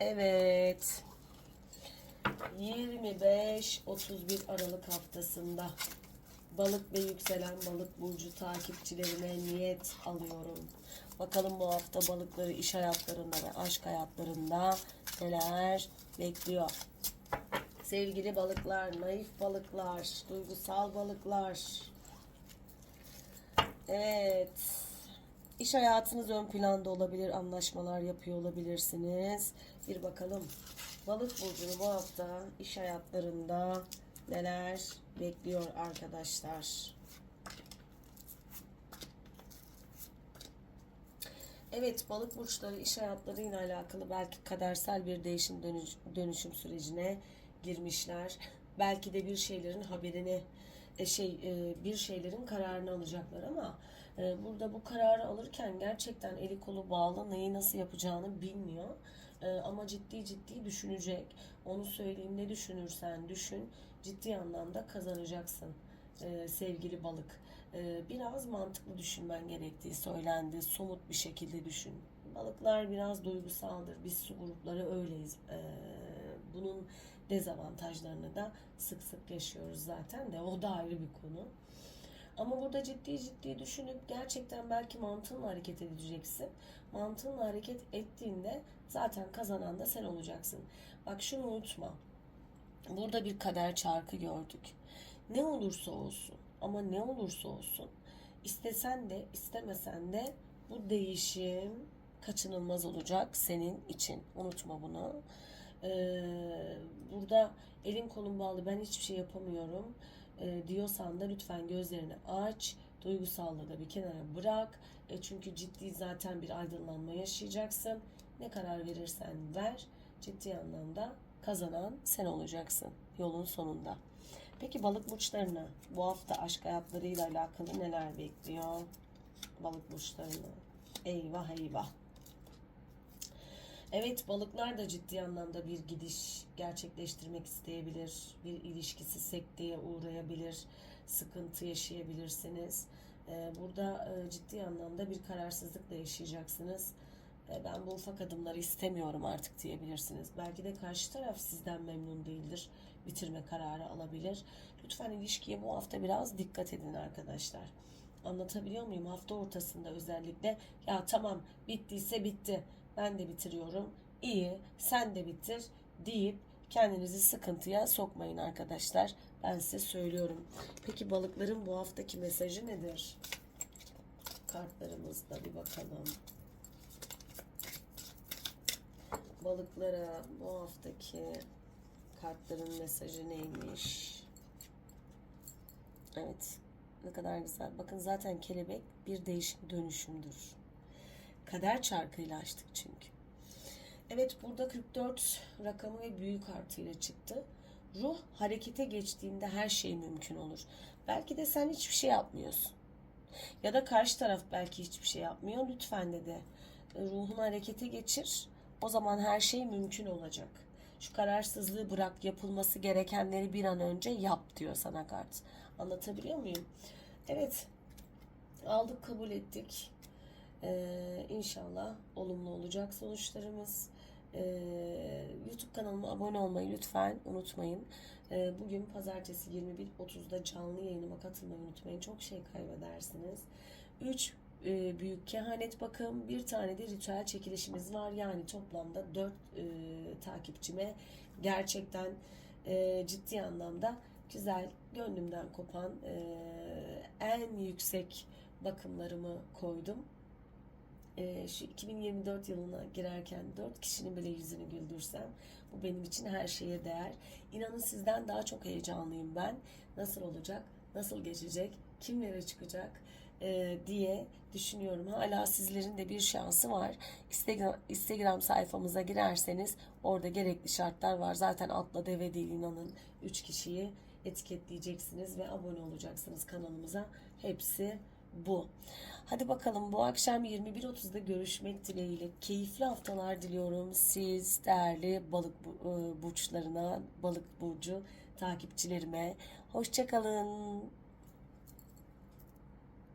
Evet. 25-31 Aralık haftasında balık ve yükselen balık burcu takipçilerine niyet alıyorum. Bakalım bu hafta balıkları iş hayatlarında ve aşk hayatlarında neler bekliyor. Sevgili balıklar, naif balıklar, duygusal balıklar. Evet. İş hayatınız ön planda olabilir, anlaşmalar yapıyor olabilirsiniz. Bir bakalım. Balık burcunu bu hafta iş hayatlarında neler bekliyor arkadaşlar. Evet, balık burçları iş hayatlarıyla alakalı belki kadersel bir değişim dönüş- dönüşüm sürecine girmişler. Belki de bir şeylerin haberini e, şey e, bir şeylerin kararını alacaklar ama burada bu kararı alırken gerçekten eli kolu bağlı neyi nasıl yapacağını bilmiyor. E, ama ciddi ciddi düşünecek. Onu söyleyeyim ne düşünürsen düşün ciddi anlamda kazanacaksın e, sevgili balık. E, biraz mantıklı düşünmen gerektiği söylendi. Somut bir şekilde düşün. Balıklar biraz duygusaldır. Biz su grupları öyleyiz. Bunun dezavantajlarını da sık sık yaşıyoruz zaten de o da ayrı bir konu. Ama burada ciddi ciddi düşünüp gerçekten belki mantığınla hareket edeceksin. Mantığınla hareket ettiğinde zaten kazanan da sen olacaksın. Bak şunu unutma. Burada bir kader çarkı gördük. Ne olursa olsun ama ne olursa olsun istesen de istemesen de bu değişim kaçınılmaz olacak senin için. Unutma bunu. Ee, burada elim kolum bağlı ben hiçbir şey yapamıyorum e, diyorsan da lütfen gözlerini aç. Duygusallığı da bir kenara bırak. E, çünkü ciddi zaten bir aydınlanma yaşayacaksın. Ne karar verirsen ver. Ciddi anlamda kazanan sen olacaksın yolun sonunda. Peki balık burçlarını bu hafta aşk hayatlarıyla alakalı neler bekliyor? Balık burçlarını. Eyvah eyvah. Evet balıklar da ciddi anlamda bir gidiş gerçekleştirmek isteyebilir. Bir ilişkisi sekteye uğrayabilir. Sıkıntı yaşayabilirsiniz. Ee, Burada e, ciddi anlamda bir kararsızlıkla yaşayacaksınız. E, Ben bu ufak adımları istemiyorum artık diyebilirsiniz. Belki de karşı taraf sizden memnun değildir. Bitirme kararı alabilir. Lütfen ilişkiye bu hafta biraz dikkat edin arkadaşlar. Anlatabiliyor muyum? Hafta ortasında özellikle ya tamam bittiyse bitti. Ben de bitiriyorum. İyi sen de bitir deyip kendinizi sıkıntıya sokmayın arkadaşlar. Ben size söylüyorum. Peki balıkların bu haftaki mesajı nedir? Kartlarımızda bir bakalım. Balıklara bu haftaki kartların mesajı neymiş? Evet. Ne kadar güzel. Bakın zaten kelebek bir değişim dönüşümdür. Kader çarkıyla açtık çünkü. Evet burada 44 rakamı ve büyük artıyla çıktı. Ruh harekete geçtiğinde her şey mümkün olur. Belki de sen hiçbir şey yapmıyorsun. Ya da karşı taraf belki hiçbir şey yapmıyor. Lütfen de de ruhunu harekete geçir. O zaman her şey mümkün olacak. Şu kararsızlığı bırak, yapılması gerekenleri bir an önce yap diyor sana kart. Anlatabiliyor muyum? Evet. Aldık, kabul ettik. Ee, inşallah olumlu olacak sonuçlarımız. Ee, YouTube kanalıma abone olmayı lütfen unutmayın. Ee, bugün pazartesi 21.30'da canlı yayınıma katılmayı unutmayın. Çok şey kaybedersiniz. 3 büyük kehanet bakım, bir tane de ritüel çekilişimiz var. Yani toplamda 4 takipçime gerçekten e, ciddi anlamda güzel, gönlümden kopan e, en yüksek bakımlarımı koydum e, şu 2024 yılına girerken 4 kişinin bile yüzünü güldürsem bu benim için her şeye değer. İnanın sizden daha çok heyecanlıyım ben. Nasıl olacak? Nasıl geçecek? Kimlere çıkacak? e, diye düşünüyorum. Hala sizlerin de bir şansı var. Instagram, Instagram sayfamıza girerseniz orada gerekli şartlar var. Zaten atla deve değil inanın. 3 kişiyi etiketleyeceksiniz ve abone olacaksınız kanalımıza. Hepsi bu. Hadi bakalım bu akşam 21.30'da görüşmek dileğiyle. Keyifli haftalar diliyorum siz değerli balık bu- burçlarına, balık burcu takipçilerime. Hoşçakalın.